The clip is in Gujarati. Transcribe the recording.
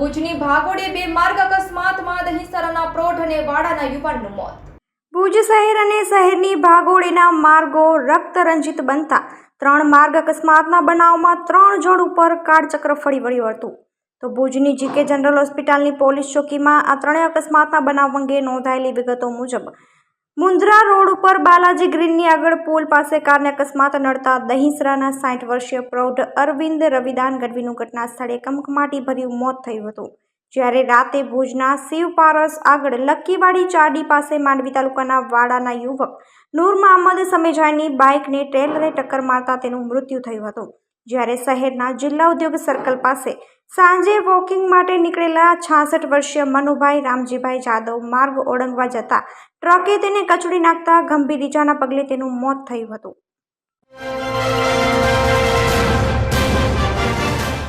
ભુજની ભાગોડે બે માર્ગ અકસ્માતમાં દહીસરાના પ્રોઢ અને વાડાના યુવાનનું મોત. ભુજ શહેર અને શહેરની ભાગોળેના માર્ગો રક્તરંજિત બનતા ત્રણ માર્ગ અકસ્માતના બનાવમાં ત્રણ જણ ઉપર કાળચક્ર ફરી વળ્યું હતું. તો ભુજની જીકે જનરલ હોસ્પિટલની પોલીસ ચોકીમાં આ ત્રણેય અકસ્માતના બનાવ અંગે નોંધાયેલી વિગતો મુજબ મુન્દ્રા રોડ ઉપર બાલાજી ગ્રીનની આગળ પુલ પાસે કારને અકસ્માત નડતા દહીસરાના સાઠ વર્ષીય પ્રૌઢ અરવિંદ રવિદાન ગઢવીનું ઘટના સ્થળે કમકમાટી ભર્યું મોત થયું હતું. જ્યારે રાતે ભુજના શિવ પારસ આગળ લક્કીવાડી ચાડી પાસે માંડવી તાલુકાના વાડાના યુવક નૂર મહમ્મદ સમેજાની બાઇકને ટ્રેલરે ટક્કર મારતા તેનું મૃત્યુ થયું હતું. જ્યારે શહેરના જિલ્લા ઉદ્યોગ સર્કલ પાસે સાંજે વોકિંગ માટે નીકળેલા છાસઠ વર્ષીય મનુભાઈ રામજીભાઈ જાદવ માર્ગ ઓળંગવા જતા ટ્રકે તેને કચડી નાખતા ગંભીર ઇજાના પગલે તેનું મોત થયું હતું.